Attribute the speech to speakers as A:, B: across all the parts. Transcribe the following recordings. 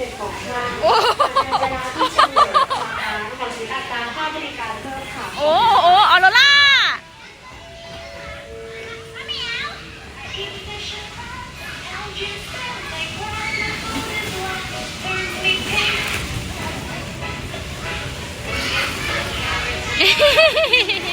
A: สิบของห้าง
B: โอ้
A: ในเวลาที่เฉลี่ยราคาขออัตราค่าบริการเพิ่มค่ะ
B: โอ้โอ้ออโรล่า
C: มา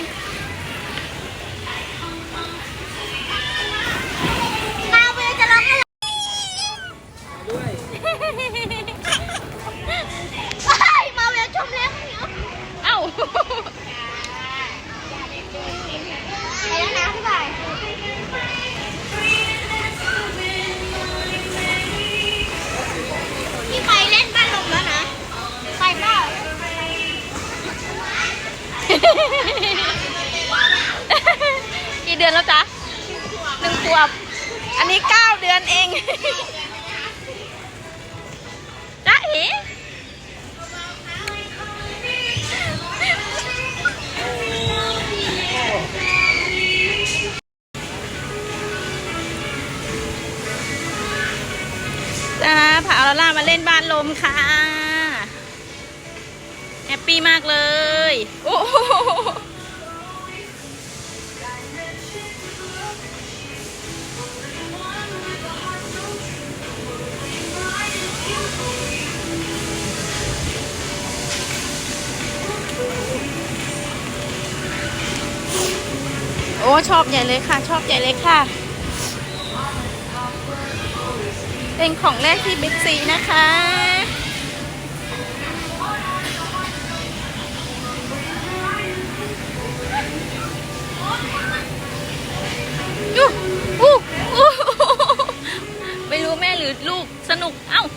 C: อนแล้ว
B: จ๊ะหนึ่งขวบ อันนี้เก้าเดือนเองจ๊ะเอ๋จ้าพาออร่ามาเล่นบ้านลมค่ะ แฮปปี้มากเลย โอ้ อ้ชอบใหญ่เลยค่ะ ชอบใหญ่เลยค่ะ เป็นของแรกที่บิ๊กซีนะคะ ยูอู้อู้ไม่รู้แม่หรือลูกสนุก เอ้ามา